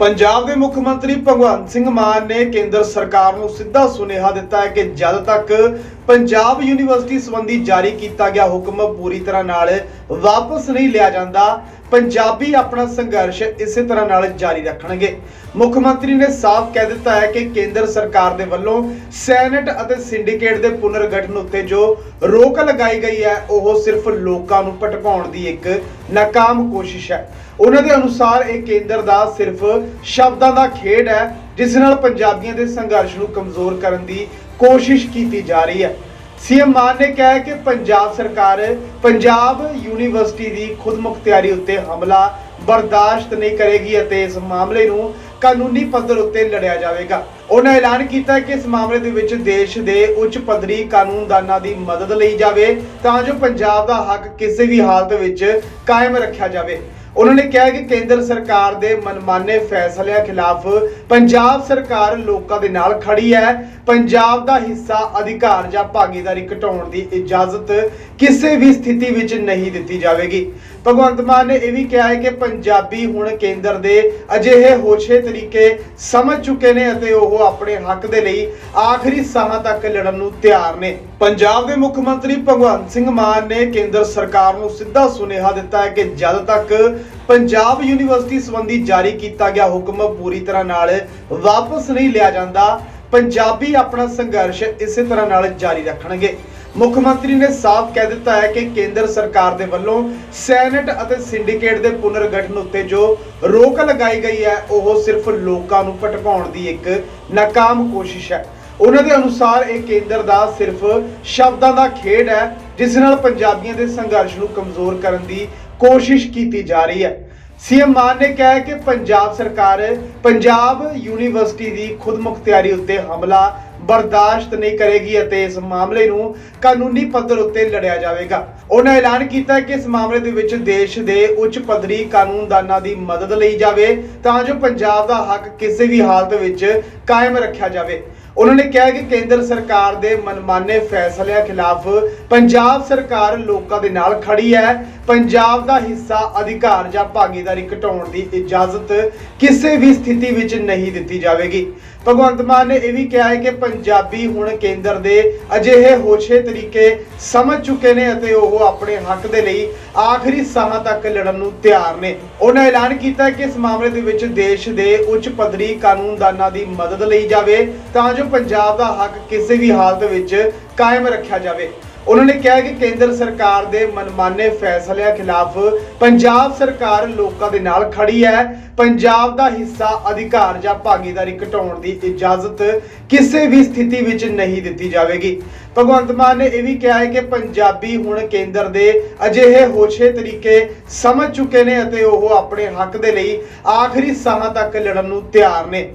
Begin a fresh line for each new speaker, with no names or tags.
ਪੰਜਾਬ ਦੇ ਮੁੱਖ ਮੰਤਰੀ ਭਗਵੰਤ ਸਿੰਘ ਮਾਨ ਨੇ ਕੇਂਦਰ ਸਰਕਾਰ ਨੂੰ ਸਿੱਧਾ ਸੁਨੇਹਾ ਦਿੱਤਾ ਹੈ ਕਿ ਜਦ ਤੱਕ ਪੰਜਾਬ ਯੂਨੀਵਰਸਿਟੀ ਸੰਬੰਧੀ ਜਾਰੀ ਕੀਤਾ ਗਿਆ ਹੁਕਮ ਪੂਰੀ ਤਰ੍ਹਾਂ ਨਾਲ ਵਾਪਸ ਨਹੀਂ ਲਿਆ ਜਾਂਦਾ। ਪੰਜਾਬੀ ਆਪਣਾ ਸੰਘਰਸ਼ ਇਸੇ ਤਰ੍ਹਾਂ ਨਾਲ ਜਾਰੀ ਰੱਖਣਗੇ। ਮੁੱਖ ਮੰਤਰੀ ਨੇ ਸਾਫ਼ ਕਹਿ ਦਿੱਤਾ ਹੈ ਕਿ ਕੇਂਦਰ ਸਰਕਾਰ ਦੇ ਵੱਲੋਂ ਸੈਨੇਟ ਅਤੇ ਸਿੰਡੀਕੇਟ ਦੇ ਪੁਨਰਗਠਨ ਉੱਤੇ ਜੋ ਰੋਕ ਲਗਾਈ ਗਈ ਹੈ, ਉਹ ਸਿਰਫ ਲੋਕਾਂ ਨੂੰ ਭਟਕਾਉਣ ਦੀ ਇੱਕ ਨਾਕਾਮ ਕੋਸ਼ਿਸ਼ ਹੈ। ਉਹਨਾਂ ਦੇ ਅਨੁਸਾਰ ਇਹ ਕੇਂਦਰ ਦਾ ਸਿਰਫ ਸ਼ਬਦਾਂ ਦਾ ਖੇਡ ਹੈ, ਜਿਸ ਨਾਲ ਪੰਜਾਬੀਆਂ ਦੇ ਸੰਘਰਸ਼ ਨੂੰ ਕਮਜ਼ੋਰ ਕਰਨ ਦੀ ਕੋਸ਼ਿਸ਼ ਕੀਤੀ ਜਾ ਰਹੀ ਹੈ। ਸੀਐਮ ਮਾਨ ਨੇ ਕਿਹਾ ਕਿ ਪੰਜਾਬ ਸਰਕਾਰ ਪੰਜਾਬ ਯੂਨੀਵਰਸਿਟੀ ਦੀ ਖੁਦਮੁਖਤਿਆਰੀ ਉੱਤੇ ਹਮਲਾ ਬਰਦਾਸ਼ਤ ਨਹੀਂ ਕਰੇਗੀ ਅਤੇ ਇਸ ਮਾਮਲੇ ਨੂੰ ਕਾਨੂੰਨੀ ਪੱਧਰ ਉੱਤੇ ਲੜਿਆ ਜਾਵੇਗਾ। ਉਹਨਾਂ ਐਲਾਨ ਕੀਤਾ ਕਿ ਇਸ ਮਾਮਲੇ ਦੇ ਵਿੱਚ ਦੇਸ਼ ਦੇ ਉੱਚ ਪੱਧਰੀ ਕਾਨੂੰਨਦਾਨਾਂ ਦੀ ਮਦਦ ਲਈ ਜਾਵੇ, ਤਾਂ ਜੋ ਪੰਜਾਬ ਦਾ ਹੱਕ ਕਿਸੇ ਵੀ ਹਾਲਤ ਵਿੱਚ ਕਾਇਮ ਰੱਖਿਆ ਜਾਵੇ। ਉਹਨਾਂ ਨੇ ਕਿਹਾ ਕਿ ਕੇਂਦਰ ਸਰਕਾਰ ਦੇ ਮਨਮਾਨੇ ਫੈਸਲਿਆਂ ਖਿਲਾਫ ਪੰਜਾਬ ਸਰਕਾਰ ਲੋਕਾਂ ਦੇ ਨਾਲ ਖੜੀ ਹੈ। ਪੰਜਾਬ ਦਾ ਹਿੱਸਾ, ਅਧਿਕਾਰ ਜਾਂ ਭਾਗੀਦਾਰੀ ਘਟਾਉਣ ਦੀ ਇਜਾਜ਼ਤ ਕਿਸੇ ਵੀ ਸਥਿਤੀ ਵਿੱਚ ਨਹੀਂ ਦਿੱਤੀ ਜਾਵੇਗੀ। ਭਗਵੰਤ ਮਾਨ ਨੇ ਇਹ ਵੀ ਕਿਹਾ ਹੈ ਕਿ ਪੰਜਾਬੀ ਹੁਣ ਕੇਂਦਰ ਦੇ ਅਜਿਹੇ ਹੋਛੇ ਤਰੀਕੇ ਸਮਝ ਚੁੱਕੇ ਨੇ ਅਤੇ ਉਹ ਆਪਣੇ ਹੱਕ ਦੇ ਲਈ ਆਖਰੀ ਸਾਹਾਂ ਤੱਕ ਲੜਨ ਨੂੰ ਤਿਆਰ ਨੇ। ਪੰਜਾਬ ਦੇ ਮੁੱਖ ਮੰਤਰੀ ਭਗਵੰਤ ਸਿੰਘ ਮਾਨ ਨੇ ਕੇਂਦਰ ਸਰਕਾਰ ਨੂੰ ਸਿੱਧਾ ਸੁਨੇਹਾ ਦਿੱਤਾ ਹੈ ਕਿ ਜਦ ਤੱਕ ਪੰਜਾਬ ਯੂਨੀਵਰਸਿਟੀ ਸੰਬੰਧੀ ਜਾਰੀ ਕੀਤਾ ਗਿਆ ਹੁਕਮ ਪੂਰੀ ਤਰ੍ਹਾਂ ਨਾਲ ਵਾਪਸ ਨਹੀਂ ਲਿਆ ਜਾਂਦਾ, ਪੰਜਾਬੀ ਆਪਣਾ ਸੰਘਰਸ਼ ਇਸੇ ਤਰ੍ਹਾਂ ਨਾਲ ਜਾਰੀ ਰੱਖਣਗੇ। ਮੁੱਖ ਮੰਤਰੀ ਨੇ ਸਾਫ਼ ਕਹਿ ਦਿੱਤਾ ਹੈ ਕਿ ਕੇਂਦਰ ਸਰਕਾਰ ਦੇ ਵੱਲੋਂ ਸੈਨੇਟ ਅਤੇ ਸਿੰਡੀਕੇਟ ਦੇ ਪੁਨਰਗਠਨ ਉੱਤੇ ਜੋ ਰੋਕ ਲਗਾਈ ਗਈ ਹੈ, ਉਹ ਸਿਰਫ ਲੋਕਾਂ ਨੂੰ ਭਟਕਾਉਣ ਦੀ ਇੱਕ ਨਾਕਾਮ ਕੋਸ਼ਿਸ਼ ਹੈ। ਉਹਨਾਂ ਦੇ ਅਨੁਸਾਰ ਇਹ ਕੇਂਦਰ ਦਾ ਸਿਰਫ ਸ਼ਬਦਾਂ ਦਾ ਖੇਡ ਹੈ, ਜਿਸ ਨਾਲ ਪੰਜਾਬੀਆਂ ਦੇ ਸੰਘਰਸ਼ ਨੂੰ ਕਮਜ਼ੋਰ ਕਰਨ ਦੀ ਕੋਸ਼ਿਸ਼ ਕੀਤੀ ਜਾ ਰਹੀ ਹੈ। ਸੀਐਮ ਮਾਨ ਨੇ ਕਿਹਾ ਕਿ ਪੰਜਾਬ ਸਰਕਾਰ ਪੰਜਾਬ ਯੂਨੀਵਰਸਿਟੀ ਦੀ ਖੁਦਮੁਖਤਿਆਰੀ ਉੱਤੇ ਹਮਲਾ ਬਰਦਾਸ਼ਤ ਨਹੀਂ ਕਰੇਗੀ ਅਤੇ ਇਸ ਮਾਮਲੇ ਨੂੰ ਕਾਨੂੰਨੀ ਪੱਧਰ ਉੱਤੇ ਲੜਿਆ ਜਾਵੇਗਾ। ਉਹਨਾਂ ਐਲਾਨ ਕੀਤਾ ਕਿ ਇਸ ਮਾਮਲੇ ਦੇ ਵਿੱਚ ਦੇਸ਼ ਦੇ ਉੱਚ ਪੱਧਰੀ ਕਾਨੂੰਨਦਾਨਾਂ ਦੀ ਮਦਦ ਲਈ ਜਾਵੇ, ਤਾਂ ਜੋ ਪੰਜਾਬ ਦਾ ਹੱਕ ਕਿਸੇ ਵੀ ਹਾਲਤ ਵਿੱਚ ਕਾਇਮ ਰੱਖਿਆ ਜਾਵੇ। ਉਹਨਾਂ ਨੇ ਕਿਹਾ ਕਿ ਕੇਂਦਰ ਸਰਕਾਰ ਦੇ ਮਨਮਾਨੇ ਫੈਸਲਿਆਂ ਖਿਲਾਫ ਪੰਜਾਬ ਸਰਕਾਰ ਲੋਕਾਂ ਦੇ ਨਾਲ ਖੜੀ ਹੈ। ਪੰਜਾਬ ਦਾ ਹਿੱਸਾ, ਅਧਿਕਾਰ ਜਾਂ ਭਾਗੀਦਾਰੀ ਘਟਾਉਣ ਦੀ ਇਜਾਜ਼ਤ ਕਿਸੇ ਵੀ ਸਥਿਤੀ ਵਿੱਚ ਨਹੀਂ ਦਿੱਤੀ ਜਾਵੇਗੀ। ਭਗਵੰਤ ਮਾਨ ਨੇ ਇਹ ਵੀ ਕਿਹਾ ਹੈ ਕਿ ਪੰਜਾਬੀ ਹੁਣ ਕੇਂਦਰ ਦੇ ਅਜਿਹੇ ਹੋਛੇ ਤਰੀਕੇ ਸਮਝ ਚੁੱਕੇ ਨੇ ਅਤੇ ਉਹ ਆਪਣੇ ਹੱਕ ਦੇ ਲਈ ਆਖਰੀ ਸਾਹਾਂ ਤੱਕ ਲੜਨ ਨੂੰ ਤਿਆਰ ਨੇ। ਉਹਨਾਂ ਐਲਾਨ ਕੀਤਾ ਕਿ ਇਸ ਮਾਮਲੇ ਦੇ ਵਿੱਚ ਦੇਸ਼ ਦੇ ਉੱਚ ਪੱਧਰੀ ਕਾਨੂੰਨਦਾਨਾਂ ਦੀ ਮਦਦ ਲਈ ਜਾਵੇ, ਤਾਂ ਜੋ ਪੰਜਾਬ ਦਾ ਹੱਕ ਕਿਸੇ ਵੀ ਹਾਲਤ ਵਿੱਚ ਕਾਇਮ ਰੱਖਿਆ ਜਾਵੇ। ਉਹਨਾਂ ਨੇ ਕਿਹਾ ਕਿ ਕੇਂਦਰ ਸਰਕਾਰ ਦੇ ਮਨਮਾਨੇ ਫੈਸਲਿਆਂ ਖਿਲਾਫ ਪੰਜਾਬ ਸਰਕਾਰ ਲੋਕਾਂ ਦੇ ਨਾਲ ਖੜੀ ਹੈ। ਪੰਜਾਬ ਦਾ ਹਿੱਸਾ, ਅਧਿਕਾਰ ਜਾਂ ਭਾਗੀਦਾਰੀ ਘਟਾਉਣ ਦੀ ਇਜਾਜ਼ਤ ਕਿਸੇ ਵੀ ਸਥਿਤੀ ਵਿੱਚ ਨਹੀਂ ਦਿੱਤੀ ਜਾਵੇਗੀ। ਭਗਵੰਤ ਮਾਨ ਨੇ ਇਹ ਵੀ ਕਿਹਾ ਹੈ ਕਿ ਪੰਜਾਬੀ ਹੁਣ ਕੇਂਦਰ ਦੇ ਅਜਿਹੇ ਹੋਛੇ ਤਰੀਕੇ ਸਮਝ ਚੁੱਕੇ ਨੇ ਅਤੇ ਉਹ ਆਪਣੇ ਹੱਕ ਦੇ ਲਈ ਆਖਰੀ ਸਾਹਾਂ ਤੱਕ ਲੜਨ ਨੂੰ ਤਿਆਰ ਨੇ।